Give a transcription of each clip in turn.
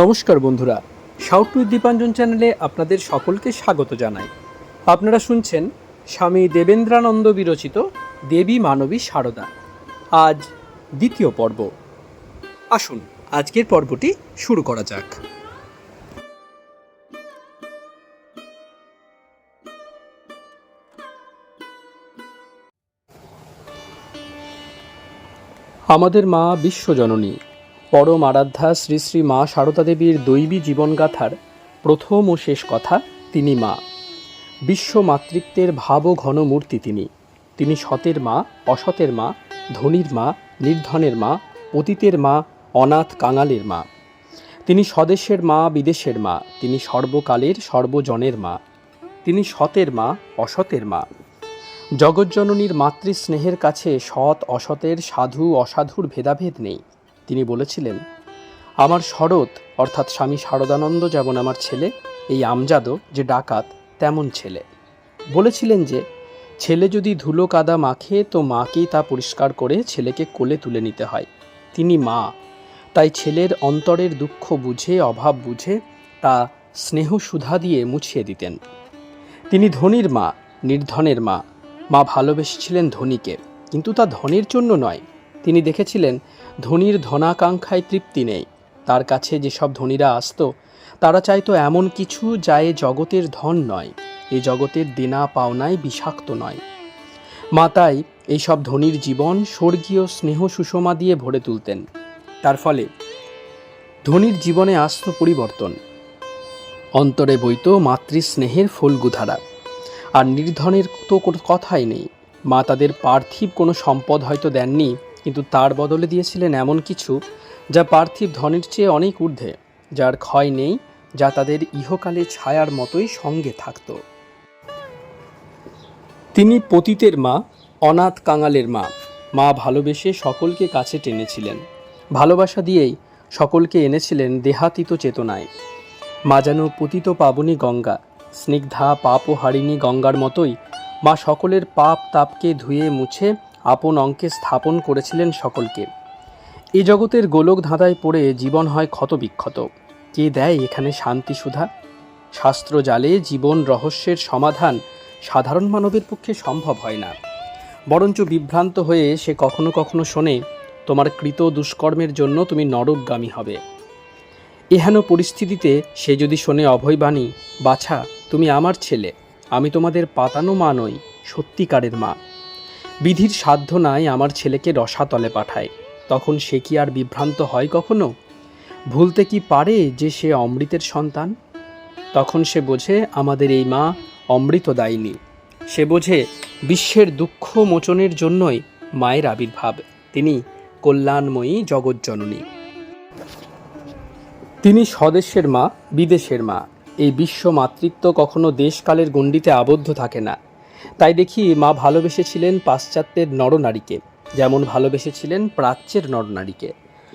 নমস্কার বন্ধুরা south two Dipanjan চ্যানেলে আপনাদের সকলকে স্বাগত জানাই। আপনারা শুনছেন স্বামী দেবেন্দ্রানন্দ বিরচিত দেবী মানবী সারদা। আজ দ্বিতীয় পর্ব। আসুন, আজকের পর্বটি শুরু করা যাক। আমাদের মা বিশ্বজননী পরম আরাধ্যা শ্রী শ্রী মা সারদা দেবীর দৈবী জীবনগাথার প্রথম ও শেষ কথা তিনি মা। বিশ্ব মাতৃত্বের ভাব ঘন মূর্তি তিনি। তিনি সতের মা, অসতের মা, ধনির মা, নির্ধনের মা, অতীতের মা, অনাথ কাঙালের মা। তিনি স্বদেশের মা, বিদেশের মা। তিনি সর্বকালের, সর্বজনের মা। তিনি সতের মা, অসতের মা। জগজ্জননীর মাতৃস্নেহের কাছে সৎ, অসতের, সাধু, অসাধুর ভেদাভেদ নেই। তিনি বলেছিলেন, আমার শরৎ, অর্থাৎ স্বামী শারদানন্দ যেমন আমার ছেলে, এই আমজাদও যে ডাকাত, তেমন ছেলে। বলেছিলেন যে, ছেলে যদি ধুলো কাদা মাখে, তো মাকেই তা পরিষ্কার করে ছেলেকে কোলে তুলে নিতে হয়। তিনি মা, তাই ছেলের অন্তরের দুঃখ বুঝে, অভাব বুঝে, তা স্নেহ সুধা দিয়ে মুছিয়ে দিতেন। তিনি ধনির মা, নির্ধনের মা। মা ভালোবেসেছিলেন ধনীকে, কিন্তু তা ধনের জন্য নয়। তিনি দেখেছিলেন, ধনীর ধনাকাঙ্ক্ষায় তৃপ্তি নেই। তার কাছে যেসব ধনীরা আসতো, তারা চাইতো এমন কিছু যা এ জগতের ধন নয়, এ জগতের দেনা পাওনায় বিষাক্ত নয়। মা তাই এইসব ধনীর জীবন স্বর্গীয় স্নেহ সুষমা দিয়ে ভরে তুলতেন। তার ফলে ধনীর জীবনে আসত পরিবর্তন। অন্তরে বইত মাতৃস্নেহের ফলগুধারা। আর নির্ধনের তো কোনো কথাই নেই। মা তাদের পার্থিব কোনো সম্পদ হয়তো দেননি কিন্তু তার বদলে দিয়েছিলেন এমন কিছু যা পার্থিব ধনের চেয়ে অনেক ঊর্ধ্বে, যার ক্ষয় নেই, যা তাদের ইহকালে ছায়ার মতোই সঙ্গে থাকত। তিনি পতিতের মা, অনাথ কাঙালের মা। মা ভালোবেসে সকলকে কাছে টেনেছিলেন। ভালোবাসা দিয়েই সকলকে এনেছিলেন দেহাতীত চেতনায়। মা যেন পতিত পাবনী গঙ্গা, স্নিগ্ধা পাপ ও হারিণী গঙ্গার মতোই মা সকলের পাপ তাপকে ধুয়ে মুছে আপন অঙ্কে স্থাপন করেছিলেন সকলকে। এ জগতের গোলক ধাঁধায় পড়ে জীবন হয় ক্ষতবিক্ষত। কে দেয় এখানে শান্তি সুধা? শাস্ত্র জালে জীবন রহস্যের সমাধান সাধারণ মানবের পক্ষে সম্ভব হয় না। বরঞ্চ বিভ্রান্ত হয়ে সে কখনো কখনো শোনে, তোমার কৃত দুষ্কর্মের জন্য তুমি নরকগামী হবে। এহেন পরিস্থিতিতে সে যদি শোনে অভয়বাণী, বাছা, তুমি আমার ছেলে, আমি তোমাদের পাতানো মা নই, সত্যিকারের মা। বিধির সাধ্য নাই আমার ছেলেকে রসাতলে পাঠায়। তখন সে কি আর বিভ্রান্ত হয় কখনো? ভুলতে কি পারে যে সে অমৃতের সন্তান? তখন সে বোঝে, আমাদের এই মা অমৃত দায়িনী সে বোঝে, বিশ্বের দুঃখ মোচনের জন্যই মায়ের আবির্ভাব। তিনি কল্যাণময়ী জগজ্জননী। তিনি স্বদেশের মা, বিদেশের মা। এই বিশ্ব মাতৃত্ব কখনো দেশকালের গণ্ডিতে আবদ্ধ থাকে না। তাই দেখি মা ভালোবেসেছিলেন পাশ্চাত্যের নরনারীকে, যেমন ভালোবেসেছিলেন প্রাচ্যের নরনারীকে।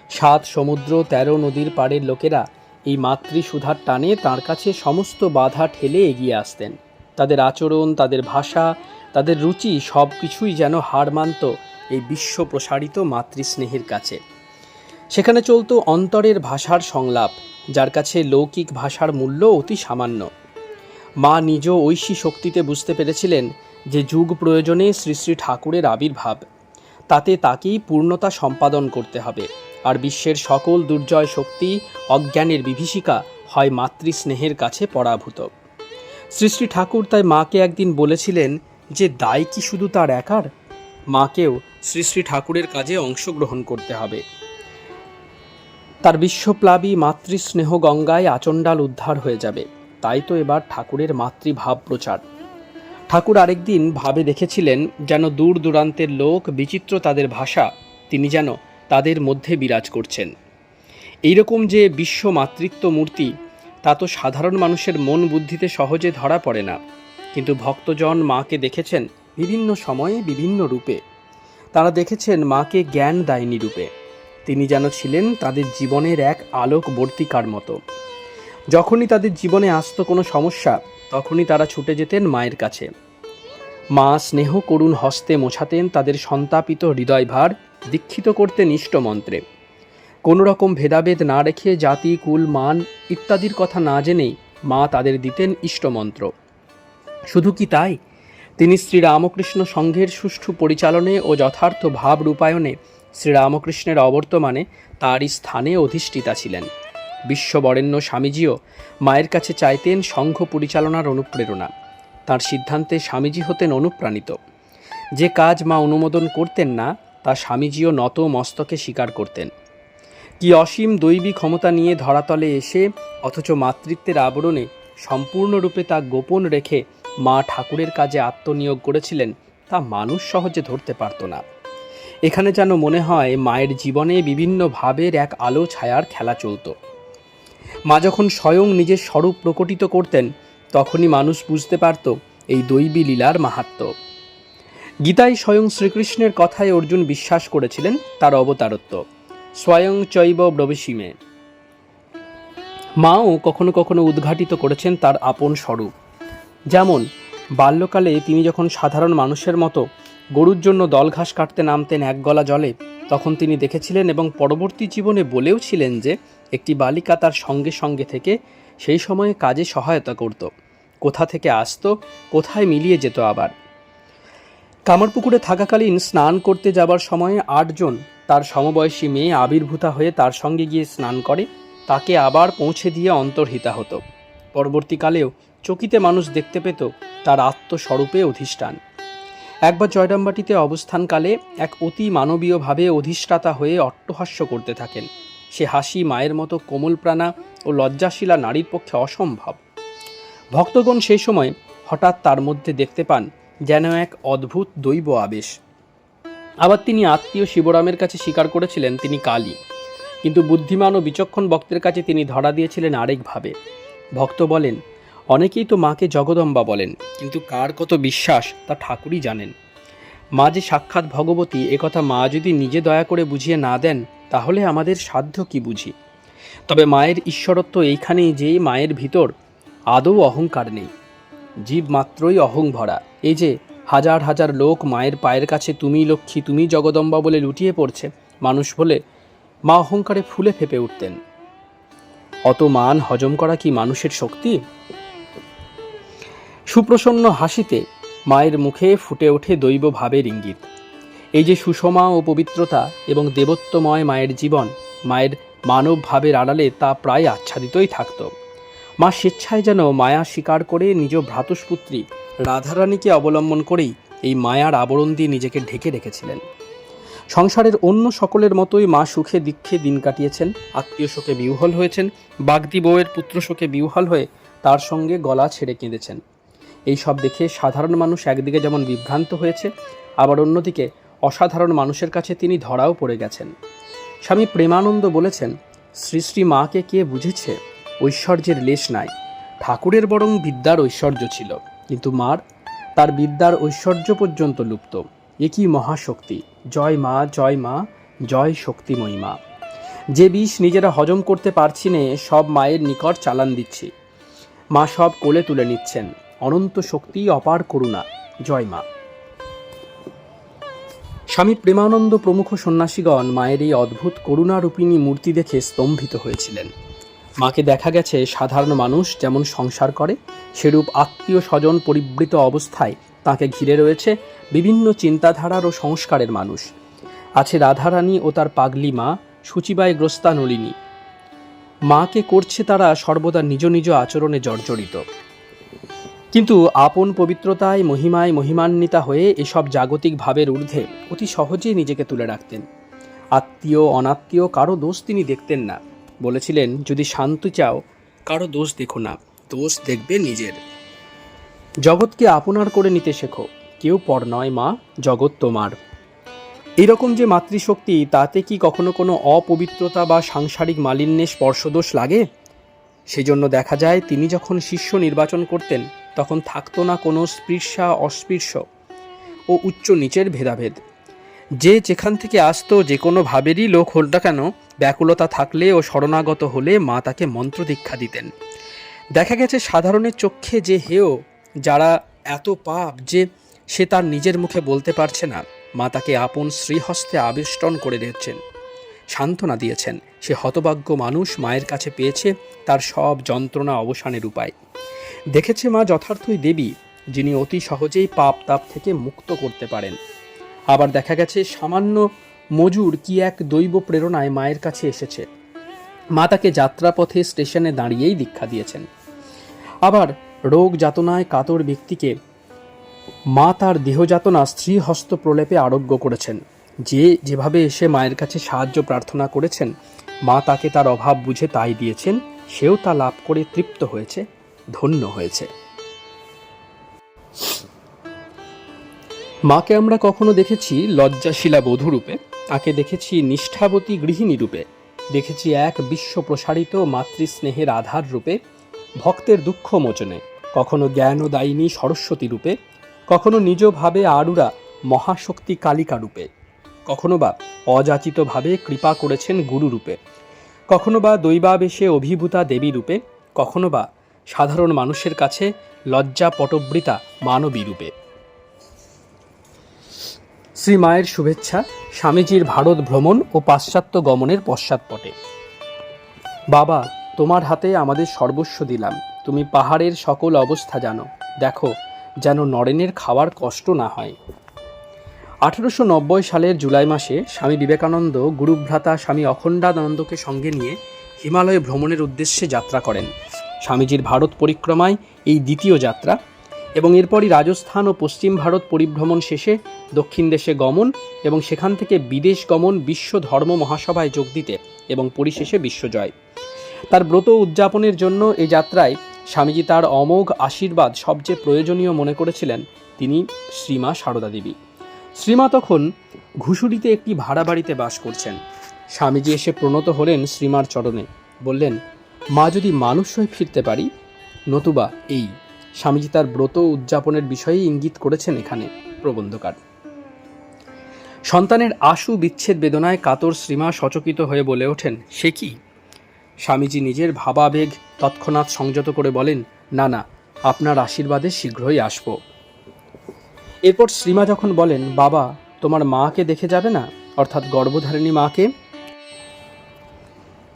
সাত সমুদ্র, তেরো নদীর পাড়ের লোকেরা এই মাতৃসুধার টানে তার কাছে সমস্ত বাধা ঠেলে এগিয়ে আসতেন। তাদের আচরণ, তাদের ভাষা, তাদের রুচি সব কিছুই যেন হার মানত এই বিশ্ব প্রসারিত মাতৃস্নেহের কাছে। সেখানে চলতো অন্তরের ভাষার সংলাপ, যার কাছে লৌকিক ভাষার মূল্য অতি সামান্য। মা নিজ ঐশী শক্তিতে বুঝতে পেরেছিলেন যে যুগ প্রয়োজনে শ্রী শ্রী ঠাকুরের আবির্ভাব। তাতে তাকেই পূর্ণতা সম্পাদন করতে হবে। আর বিশ্বের সকল দুর্জয় শক্তি অজ্ঞানের বিভীষিকা হয় মাতৃস্নেহের কাছে পরাভূত। শ্রী শ্রী ঠাকুর তাই মাকে একদিন বলেছিলেন যে, দায় কি শুধু তার একার? মাকেও শ্রী শ্রী ঠাকুরের কাজে অংশগ্রহণ করতে হবে। তার বিশ্বপ্লাবী মাতৃস্নেহ গঙ্গায় আচণ্ডাল উদ্ধার হয়ে যাবে। তাই তো এবার ঠাকুরের মাতৃভাব প্রচার। ঠাকুর আরেকদিন ভাবে দেখেছিলেন যেন দূর দূরান্তের লোক বিচিত্র তাদের ভাষা, তিনি যেন তাদের মধ্যে বিরাজ করছেন। এইরকম যে বিশ্ব মাতৃত্ব মূর্তি, তা তো সাধারণ মানুষের মন বুদ্ধিতে সহজে ধরা পড়ে না। কিন্তু ভক্তজন মাকে দেখেছেন বিভিন্ন সময়ে বিভিন্ন রূপে। তারা দেখেছেন মাকে জ্ঞান দায়নী রূপে। তিনি যেন ছিলেন তাদের জীবনের এক আলোকবর্তিকার মতো। যখনই তাদের জীবনে আসতো কোনো সমস্যা, তখনই তারা ছুটে যেতেন মায়ের কাছে। মা স্নেহ করুণ হস্তে মোছাতেন তাদের সন্তাপিত হৃদয়ভার, দীক্ষিত করতেন ইষ্টমন্ত্রে কোনো রকম ভেদাভেদ না রেখে জাতি, কুল, মান ইত্যাদির কথা না জেনেই মা তাদের দিতেন ইষ্টমন্ত্র শুধু কি তাই? তিনি শ্রীরামকৃষ্ণ সংঘের সুষ্ঠু পরিচালনে ও যথার্থ ভাব রূপায়ণে শ্রীরামকৃষ্ণের অবর্তমানে তারই স্থানে অধিষ্ঠিতা ছিলেন। বিশ্ববরেণ্য স্বামীজিও মায়ের কাছে চাইতেন সংঘ পরিচালনার অনুপ্রেরণা। তার সিদ্ধান্তে স্বামীজি হতেন অনুপ্রাণিত। যে কাজ মা অনুমোদন করতেন না, তা স্বামীজিও নত মস্তকে স্বীকার করতেন। কি অসীম দৈবী ক্ষমতা নিয়ে ধরাতলে এসে, অথচ মাতৃত্বের আবরণে সম্পূর্ণরূপে তা গোপন রেখে মা ঠাকুরের কাজে আত্মনিয়োগ করেছিলেন, তা মানুষ সহজে ধরতে পারত না। এখানে যেন মনে হয়, মায়ের জীবনে বিভিন্ন ভাবের এক আলো ছায়ার খেলা চলত। মা যখন স্বয়ং নিজের স্বরূপ প্রকটিত করতেন, তখনই মানুষ বুঝতে পারত এই দৈবী লীলার মাহাত্ম্য গীতায় স্বয়ং শ্রীকৃষ্ণের কথায় অর্জুন বিশ্বাস করেছিলেন তার অবতারত্ব। স্বয়ং চৈব ব্রবেশিমে মাও কখনো কখনো উদ্ঘাটিত করেছেন তার আপন স্বরূপ। যেমন, বাল্যকালে তিনি যখন সাধারণ মানুষের মতো গরুর জন্য দল ঘাস কাটতে নামতেন এক গলা জলে তখন তিনি দেখেছিলেন এবং পরবর্তী জীবনে বলেও ছিলেন যে একটি বালিকা তার সঙ্গে সঙ্গে থেকে সেই সময়ে কাজে সহায়তা করত। কোথা থেকে আসতো, কোথায় মিলিয়ে যেত আবার। কামারপুকুরে থাকাকালীন স্নান করতে যাবার সময়ে আটজন তার সমবয়সী মেয়ে আবির্ভূতা হয়ে তার সঙ্গে গিয়ে স্নান করে, তাকে আবার পৌঁছে দিয়ে অন্তর্হিতা হতো। পরবর্তীকালেও চকিতে মানুষ দেখতে পেত তার আত্মস্বরূপে অধিষ্ঠান। একবার জয়ডাম্বাটিতে অবস্থানকালে এক অতি মানবীয়ভাবে অধিষ্ঠাতা হয়ে অট্টহাস্য করতে থাকেন। সে হাসি, মায়ের মতো কোমলপ্রাণা ও লজ্জাশীলা নারীর পক্ষে অসম্ভব। ভক্তগণ সেই সময় হঠাৎ তার মধ্যে দেখতে পান যেন এক অদ্ভুত দৈব আবেশ। আবার তিনি আত্মীয় শিবরামের কাছে স্বীকার করেছিলেন, তিনি কালী। কিন্তু বুদ্ধিমান ও বিচক্ষণ ভক্তের কাছে তিনি ধরা দিয়েছিলেন আরেকভাবে। ভক্ত বলেন অনেকেই তো মাকে জগদম্বা বলেন, কিন্তু কার কত বিশ্বাস তা ঠাকুরই জানেন। মা যে সাক্ষাৎ ভগবতী একথা মা যদি নিজে দয়া করে বুঝিয়ে না দেন, তাহলে আমাদের সাধ্য কি বুঝি? তবে মায়ের ঈশ্বরত্ব এইখানেই যে মায়ের ভিতর, আদৌ অহংকার নেই। জীব মাত্রই অহং ভরা। এই যে হাজার হাজার লোক মায়ের পায়ের কাছে তুমি লক্ষ্মী তুমি জগদম্বা বলে লুটিয়ে পড়ছে, মানুষ বলে, মা অহংকারে ফুলে ফেপে উঠতেন। অত মান হজম করা কি মানুষের শক্তি? সুপ্রসন্ন হাসিতে মায়ের মুখে ফুটে ওঠে দৈব ভাবের ইঙ্গিত। এই যে সুষমা ও পবিত্রতা এবং দেবত্বময় মায়ের জীবন, মায়ের মানব ভাবের আড়ালে তা প্রায় আচ্ছাদিতই থাকত। মা স্বেচ্ছায় যেন মায়া স্বীকার করে নিজ ভ্রাতুষ্পুত্রী রাধারানীকে অবলম্বন করেই এই মায়ার আবরণ দিয়ে নিজেকে ঢেকে রেখেছিলেন। সংসারের অন্য সকলের মতোই মা সুখে দীক্ষে দিন কাটিয়েছেন, আত্মীয় শোকে বিহ্বল হয়েছেন, বাগদি বউয়ের পুত্র শোকে বিহ্বল হয়ে তার সঙ্গে গলা ছেড়ে কেঁদেছেন। এই সব দেখে সাধারণ মানুষ একদিকে যেমন বিভ্রান্ত হয়েছে, আবার অন্যদিকে অসাধারণ মানুষের কাছে তিনি ধরাও পড়ে গেছেন। স্বামী প্রেমানন্দ বলেছেন, শ্রী শ্রী মাকে কে বুঝেছে? ঐশ্বর্যের লেশ নাই। ঠাকুরের বরং বিদ্যার ঐশ্বর্য ছিল। কিন্তু মার, তার বিদ্যার ঐশ্বর্য পর্যন্ত লুপ্ত। এ কি মহাশক্তি? জয় মা জয় মা, জয় শক্তিময়ী মা। যে বিষ নিজেরা হজম করতে পারছি নে, সব মায়ের নিকট চালান দিচ্ছি। মা সব কোলে তুলে নিচ্ছেন। অনন্ত শক্তি অপার করুণা। জয় মা। স্বামী প্রেমানন্দ প্রমুখ সন্ন্যাসীগণ মায়ের এই অদ্ভুত করুণারূপিণী মূর্তি দেখে স্তম্ভিত হয়েছিলেন। মাকে দেখা গেছে সাধারণ মানুষ যেমন সংসার করে, সেরূপ আত্মীয় স্বজন পরিবৃত অবস্থায় তাকে ঘিরে রয়েছে বিভিন্ন চিন্তাধারার ও সংস্কারের মানুষ। আছে রাধারানী ও তার পাগলি মা, সূচিবায় গ্রস্তা নলিনী মাকে করছে তারা সর্বদা নিজ নিজ আচরণে জর্জরিত। কিন্তু আপন পবিত্রতায়, মহিমায় মহিমান্বিতা হয়ে এসব জাগতিক ভাবের ঊর্ধ্বে অতি সহজেই নিজেকে তুলে রাখতেন। আত্মীয়, অনাত্মীয় কারও দোষ তিনি দেখতেন না। বলেছিলেন, যদি শান্তি চাও, কারও দোষ দেখো না, দোষ দেখবে নিজের। জগৎকে আপনার করে নিতে শেখো, কেউ পর নয় মা, জগৎ তোমার। এরকম যে মাতৃশক্তি, তাতে কি কখনো কোনো অপবিত্রতা বা সাংসারিক মালিন্যে স্পর্শদোষ লাগে? সেজন্য দেখা যায়, তিনি যখন শিষ্য নির্বাচন করতেন তখন থাকতো না কোনো স্পৃশা অস্পৃশ্য ও উচ্চ নিচের ভেদাভেদ। যে যেখান থেকে আসতো, যে কোনো ভাবেরই লোক হল না কেন, ব্যাকুলতা থাকলে ও শরণাগত হলে মা তাকে মন্ত্র দীক্ষা দিতেন। দেখা গেছে সাধারণের চক্ষে যে হেয়, যারা এত পাপ যে সে তার নিজের মুখে বলতে পারছে না, মা তাকে আপন শ্রীহস্তে আবিষ্টন করে দিচ্ছেন সান্ত্বনা দিয়েছেন। সে হতভাগ্য মানুষ মায়ের কাছে পেয়েছে তার সব যন্ত্রণা অবসানের উপায়। দেখেছে মা যথার্থই দেবী, যিনি অতি সহজেই পাপ তাপ থেকে মুক্ত করতে পারেন। আবার দেখা গেছে সামান্য মজুর কি এক দৈব প্রেরণায় মায়ের কাছে এসেছে। মা তাকে যাত্রাপথে স্টেশনে দাঁড়িয়েই দীক্ষা দিয়েছেন। আবার রোগ যাতনায় কাতর ব্যক্তিকে মা তার দেহযাতনা স্ত্রী হস্ত প্রলেপে আরোগ্য করেছেন। যে যেভাবে এসে মায়ের কাছে সাহায্য প্রার্থনা করেছেন, মা তাকে তার অভাব বুঝে তাই দিয়েছেন, সেও তা লাভ করে তৃপ্ত হয়েছে। ধন্য হয়েছে। মাকে আমরা কখনো দেখেছি লজ্জাশীলা বধূরূপে তাকে দেখেছি নিষ্ঠাবতী গৃহিণী রূপে, দেখেছি এক বিশ্ব প্রসারিত মাতৃস্নেহের আধার রূপে, ভক্তের দুঃখ মোচনে কখনো জ্ঞানদায়িনী সরস্বতী রূপে, কখনো নিজভাবে আরুরা মহাশক্তি কালিকা রূপে, কখনো বা অযাচিতভাবে কৃপা করেছেন গুরু রূপে, কখনো বা দৈবাবেশে অভিভূতা দেবী রূপে, কখনো বা সাধারণ মানুষের কাছে লজ্জা পটবৃতা মানবী রূপে শ্রী মায়ের শুভেচ্ছা, স্বামীজির ভারত ভ্রমণ ও পাশ্চাত্য গমনের পশ্চাৎপটে। বাবা, তোমার হাতে আমাদের সর্বস্ব দিলাম। তুমি পাহাড়ের সকল অবস্থা জানো। দেখো, যেন নরেনের খাওয়ার কষ্ট না হয়। আঠেরোশো নব্বই সালের জুলাই মাসে স্বামী বিবেকানন্দ গুরুভ্রাতা স্বামী অখণ্ডানন্দকে সঙ্গে নিয়ে হিমালয়ে ভ্রমণের উদ্দেশ্যে যাত্রা করেন। স্বামীজির ভারত পরিক্রমায় এই দ্বিতীয় যাত্রা এবং এরপরই রাজস্থান ও পশ্চিম ভারত পরিভ্রমণ শেষে দক্ষিণ দেশে গমন এবং সেখান থেকে বিদেশ গমন বিশ্ব ধর্ম মহাসভায় যোগ দিতে এবং পরিশেষে বিশ্বজয় তার ব্রত উদযাপনের জন্য এই যাত্রায় স্বামীজি তার অমোঘ আশীর্বাদ সবচেয়ে প্রয়োজনীয় মনে করেছিলেন তিনি শ্রীমা সারদা দেবী। শ্রীমা তখন ঘুষুরিতে একটি ভাড়া বাড়িতে বাস করছেন। স্বামীজি এসে প্রণত হলেন শ্রীমার চরণে। বললেন মা যদি মানুষ হয়ে ফিরতে পারি, নতুবা এই, স্বামীজি তার ব্রত উদযাপনের বিষয়ে ইঙ্গিত করেছেন এখানে প্রবন্ধকার। সন্তানের আশু বিচ্ছেদ বেদনায় কাতর শ্রীমা সচকিত হয়ে বলে ওঠেন, সে কি? স্বামীজি নিজের ভাবাবেগ তৎক্ষণাৎ সংযত করে বলেন, না না, আপনার আশীর্বাদে শীঘ্রই আসব। এরপর শ্রীমা যখন বলেন, বাবা, তোমার মাকে দেখে যাবে না? অর্থাৎ গর্ভধারিণী মাকে?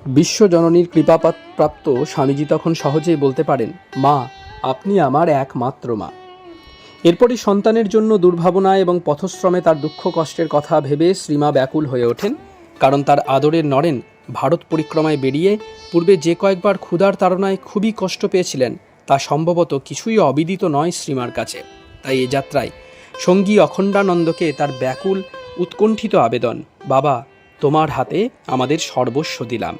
বিশ্বজননীর প্রাপ্ত স্বামীজি তখন সহজেই বলতে পারেন, মা, আপনি আমার একমাত্র মা। এরপরই সন্তানের জন্য দুর্ভাবনা এবং পথশ্রমে তার দুঃখ কষ্টের কথা ভেবে শ্রীমা ব্যাকুল হয়ে ওঠেন, কারণ তার আদরের নরেন ভারত পরিক্রমায় বেরিয়ে পূর্বে যে কয়েকবার ক্ষুধার তাড়নায় খুবই কষ্ট পেয়েছিলেন, তা সম্ভবত কিছুই অবিদিত নয় শ্রীমার কাছে। তাই এ যাত্রায় সঙ্গী অখণ্ডানন্দকে তার ব্যাকুল উৎকণ্ঠিত আবেদন, বাবা, তোমার হাতে আমাদের সর্বস্ব দিলাম।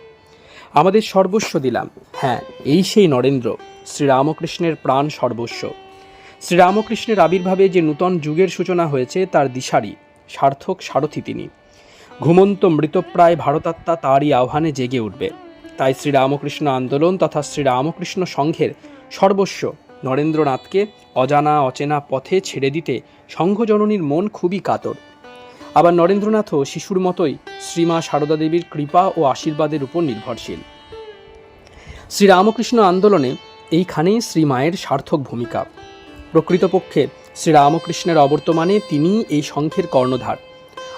আমাদের সর্বস্ব দিলাম। হ্যাঁ এই সেই নরেন্দ্র, শ্রীরামকৃষ্ণের প্রাণ সর্বস্ব। শ্রীরামকৃষ্ণের আবির্ভাবে যে নূতন যুগের সূচনা হয়েছে, তার দিশারি, সার্থক সারথি তিনি। ঘুমন্ত মৃতপ্রায় ভারতাত্মা তারই আহ্বানে জেগে উঠবে। তাই শ্রীরামকৃষ্ণ আন্দোলন তথা শ্রীরামকৃষ্ণ সংঘের সর্বস্ব নরেন্দ্রনাথকে অজানা অচেনা পথে ছেড়ে দিতে সংঘজননীর মন খুবই কাতর। আবার নরেন্দ্রনাথও শিশুর মতোই শ্রীমা সারদা দেবীর কৃপা ও আশীর্বাদের উপর নির্ভরশীল। শ্রীরামকৃষ্ণ আন্দোলনে এইখানেই শ্রীমায়ের সার্থক ভূমিকা। প্রকৃতপক্ষে শ্রীরামকৃষ্ণের অবর্তমানে তিনি এই সংঘের কর্ণধার,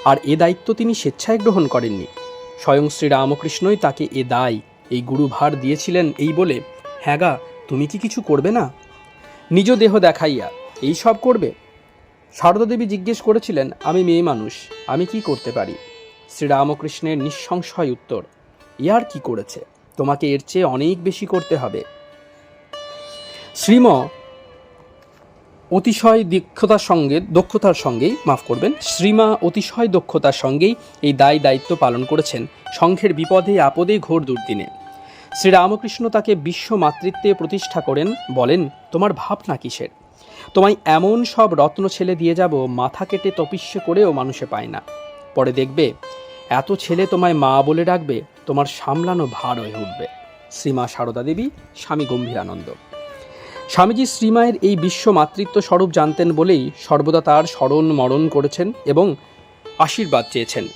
আর এ দায়িত্ব তিনি স্বেচ্ছায় গ্রহণ করেননি। স্বয়ং শ্রীরামকৃষ্ণই তাকে এ দায়, এই গুরুভার দিয়েছিলেন এই বলে হ্যাঁ গা, তুমি কি কিছু করবে না? নিজ দেহ দেখাইয়া, এই সব করবে? সারদা দেবী জিজ্ঞেস করেছিলেন, আমি মেয়ে মানুষ, আমি কি করতে পারি? শ্রীরামকৃষ্ণের নিঃসংশয় উত্তর, ইয়ার কি করেছে? তোমাকে এর চেয়ে অনেক বেশি করতে হবে। শ্রীম অতিশয় দক্ষতার সঙ্গে, দক্ষতার সঙ্গেই, মাফ করবেন, শ্রীমা অতিশয় দক্ষতার সঙ্গেই এই দায় দায়িত্ব পালন করেছেন সংঘের বিপদে, আপদে, ঘোর দুর্দিনে। শ্রীরামকৃষ্ণ তাকে বিশ্ব মাতৃত্বে প্রতিষ্ঠা করেন, বলেন, তোমার ভাবনা কিসের? তোমায় এমন সব রত্ন ছেলে দিয়ে যাব, মাথা কেটে তপিস্য করেও মানুষে পায় না। পরে দেখবে, এত ছেলে তোমায় মা বলে ডাকবে, তোমার সামলানো ভার হয়ে উঠবে। শ্রীমা সারদা দেবী, স্বামী গম্ভীরানন্দ। স্বামীজি শ্রীমায়ের এই বিশ্ব মাতৃত্ব স্বরূপ জানতেন বলেই সর্বদা তার স্মরণ মরণ করেছেন এবং আশীর্বাদ চেয়েছেন।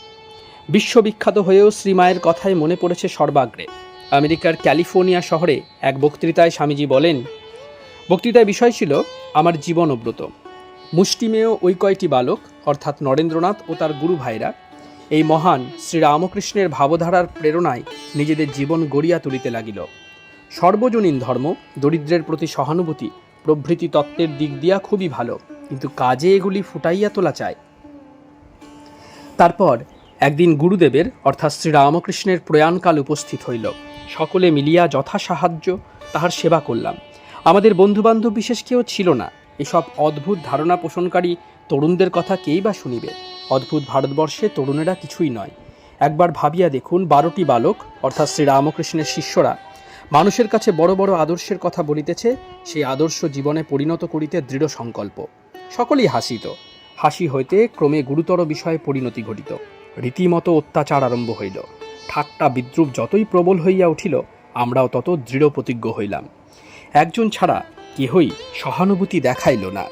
বিশ্ববিখ্যাত হয়েও শ্রীমায়ের কথায় মনে পড়েছে সর্বাগ্রে। আমেরিকার ক্যালিফোর্নিয়া শহরে এক বক্তৃতায় স্বামীজি বলেন বক্তৃতায় বিষয় ছিল আমার জীবন অব্রত। মুষ্টিমেয় ওই কয়টি বালক, অর্থাৎ নরেন্দ্রনাথ ও তার গুরু ভাইরা, এই মহান শ্রীরামকৃষ্ণের ভাবধারার প্রেরণায় নিজেদের জীবন গড়িয়া তুলিতে লাগিল। সর্বজনীন ধর্ম, দরিদ্রের প্রতি সহানুভূতি, প্রভৃতি তত্ত্বের দিক দিয়া খুবই ভালো, কিন্তু কাজে এগুলি ফুটাইয়া তোলা চায় তারপর একদিন গুরুদেবের, অর্থাৎ শ্রীরামকৃষ্ণের প্রয়াণকাল উপস্থিত হইল। সকলে মিলিয়া যথা সাহায্য তাহার সেবা করলাম। আমাদের বন্ধুবান্ধব বিশেষ কেউ ছিল না। এসব অদ্ভুত ধারণা পোষণকারী তরুণদের কথা কেই বা শুনিবে? অদ্ভুত ভারতবর্ষে তরুণেরা কিছুই নয়। একবার ভাবিয়া দেখুন বারোটি বালক, অর্থাৎ শ্রীরামকৃষ্ণের শিষ্যরা, মানুষের কাছে বড় বড় আদর্শের কথা বলিতেছে, সেই আদর্শ জীবনে পরিণত করিতে দৃঢ় সংকল্প। সকলেই হাসিত। হাসি হইতে ক্রমে গুরুতর বিষয়ে পরিণতি ঘটিত। রীতিমতো অত্যাচার আরম্ভ হইল। ঠাট্টা বিদ্রুপ যতই প্রবল হইয়া উঠিল, আমরাও তত দৃঢ় প্রতিজ্ঞ হইলাম। একজন ছাড়া কেহই সহানুভূতি দেখাইল না।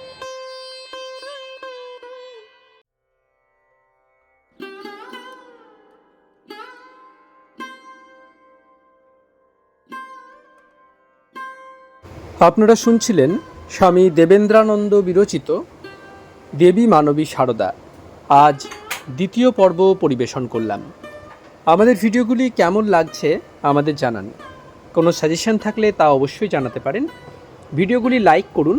আপনারা শুনছিলেন স্বামী দেবেন্দ্রানন্দ বিরচিত দেবী মানবী সারদা। আজ দ্বিতীয় পর্ব পরিবেশন করলাম। আমাদের ভিডিওগুলি কেমন লাগছে আমাদের জানান। কোনো সাজেশন থাকলে তা অবশ্যই জানাতে পারেন। ভিডিওগুলি লাইক করুন,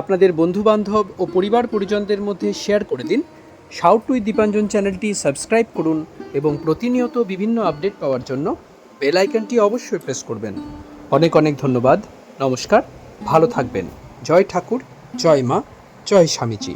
আপনাদের বন্ধুবান্ধব ও পরিবার পরিজনদের মধ্যে শেয়ার করে দিন। শাউট টুই দীপাঞ্জন চ্যানেলটি সাবস্ক্রাইব করুন এবং প্রতিনিয়ত বিভিন্ন আপডেট পাওয়ার জন্য বেল আইকনটি অবশ্যই প্রেস করবেন। অনেক অনেক ধন্যবাদ, নমস্কার, ভালো থাকবেন। জয় ঠাকুর, জয় মা, জয় স্বামীজি।